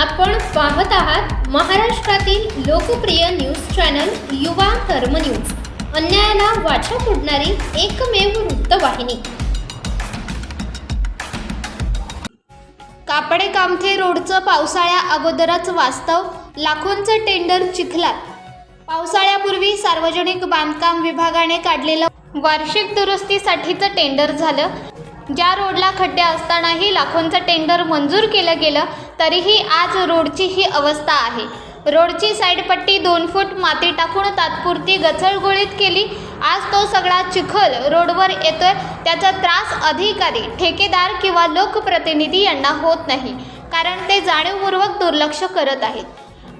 आपण पाहत आहात महाराष्ट्रातील लोकप्रिय न्यूज चॅनल युवा कर्म न्यूज. अन्यायाला वाचा फोडणारी एकमेव वृत्तवाहिनी. कापडे कामथे रोडचं पावसाळ्या अगोदरच वास्तव लाखोंचं टेंडर चिखलात. पावसाळ्यापूर्वी सार्वजनिक बांधकाम विभागाने काढलेलं वार्षिक दुरुस्तीसाठीचं टेंडर झालं. ज्या रोडला खड्डे असतानाही लाखोंचं टेंडर मंजूर केलं गेलं तरीही आज रोडची ही अवस्था आहे. रोडची साईडपट्टी दोन फूट माती टाकून तात्पुरती गचळगोळीत केली. आज तो सगळा चिखल रोडवर येतोय. त्याचा त्रास अधिकारी ठेकेदार किंवा लोकप्रतिनिधी यांना होत नाही. कारण ते जाणीवपूर्वक दुर्लक्ष करत आहेत.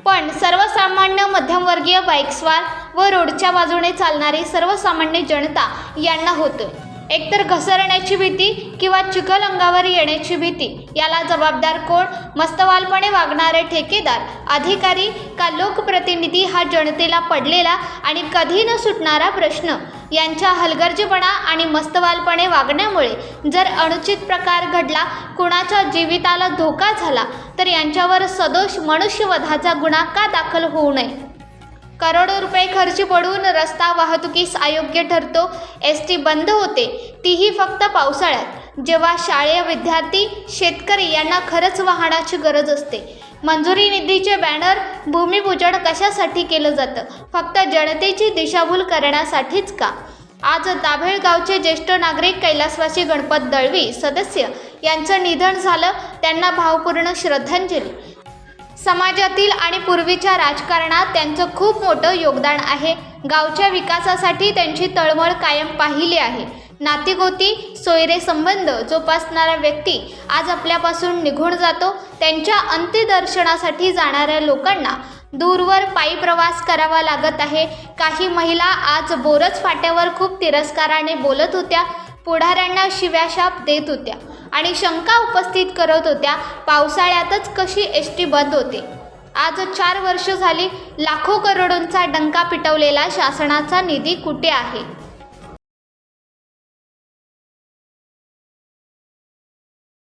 पण सर्वसामान्य मध्यमवर्गीय बाईकस्वार व रोडच्या बाजूने चालणारी सर्वसामान्य जनता यांना होतं. एकतर घसरण्याची भीती किंवा चिखल अंगावर येण्याची भीती. याला जबाबदार कोण? मस्तवालपणे वागणारे ठेकेदार अधिकारी का लोकप्रतिनिधी हा जनतेला पडलेला आणि कधी न सुटणारा प्रश्न? यांच्या हलगर्जीपणा आणि मस्तवालपणे वागण्यामुळे जर अनुचित प्रकार घडला कुणाच्या जीविताला धोका झाला तर यांच्यावर सदोष मनुष्यवधाचा गुन्हा का दाखल होऊ नये? करोडो रुपये खर्च पडून रस्ता वाहतुकीस अयोग्य ठरतो. एस टी बंद होते. तीही फक्त पावसाळ्यात. जेव्हा शाळेय विद्यार्थी शेतकरी यांना खरंच वाहनाची गरज असते. मंजुरी निधीचे बॅनर भूमिपूजन कशासाठी केलं जातं? फक्त जनतेची दिशाभूल करण्यासाठीच का? आज दाभेळ गावचे ज्येष्ठ नागरिक कैलासवासी गणपत दळवी सदस्य यांचं निधन झालं. त्यांना भावपूर्ण श्रद्धांजली. समाजातील आणि पूर्वीच्या राजकारणात त्यांचं खूप मोठं योगदान आहे. गावच्या विकासासाठी त्यांची तळमळ कायम पाहिली आहे. नातेगोती सोयरे संबंध जोपासणारा व्यक्ती आज आपल्यापासून निघून जातो. त्यांच्या अंत्यदर्शनासाठी जाणाऱ्या लोकांना दूरवर पायी प्रवास करावा लागत आहे. काही महिला आज बोरच फाट्यावर खूप तिरस्काराने बोलत होत्या. पुढाऱ्यांना शिव्याशाप देत होत्या. आणि शंका उपस्थित करत होत्या पावसाळ्यातच कशी एस टी बंद होते? आज चार वर्ष झाली लाखो करोडोंचा डंका पिटवलेला शासनाचा निधी कुठे आहे?